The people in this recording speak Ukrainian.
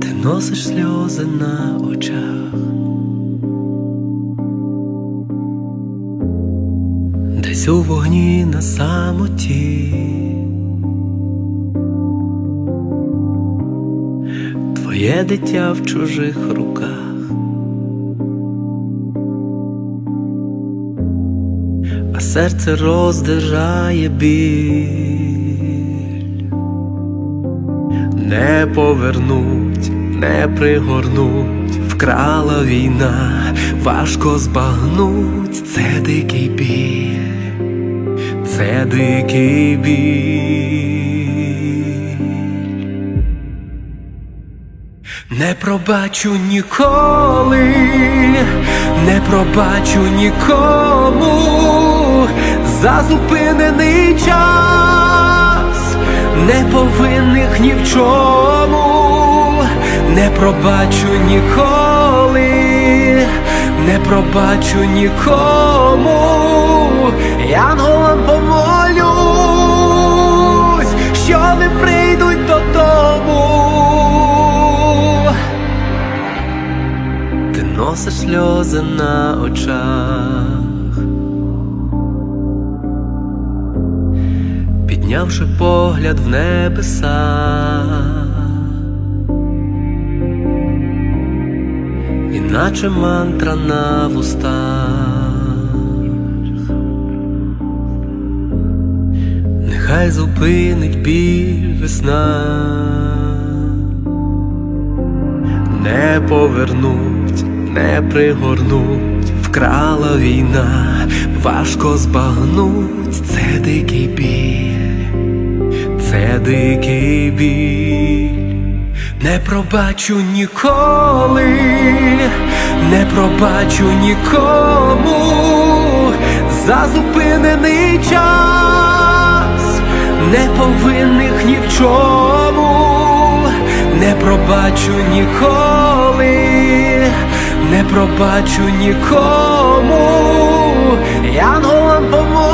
ти носиш сльози на очах. Десь у вогні на самоті. Твоє дитя в чужих руках. А серце роздержає біль. Не повернуть, не пригорнуть, вкрала війна, важко збагнуть, це дикий біль, це дикий біль. Не пробачу ніколи, не пробачу нікому. За зупинений час, не повинних ні в чому, не пробачу ніколи, не пробачу нікому, янголам помолюсь, що не прийдуть додому. Ти носиш сльози на очах, піднявши погляд в небеса, іначе мантра на вустах, нехай зупинить біль весна. Не повернуть, не пригорнуть, вкрала війна, важко збагнуть, це дикий біль, дикий біль, не пробачу ніколи, не пробачу нікому. За зупинений час, не повинних ні в чому. Не пробачу ніколи, не пробачу нікому, янголам помолюсь,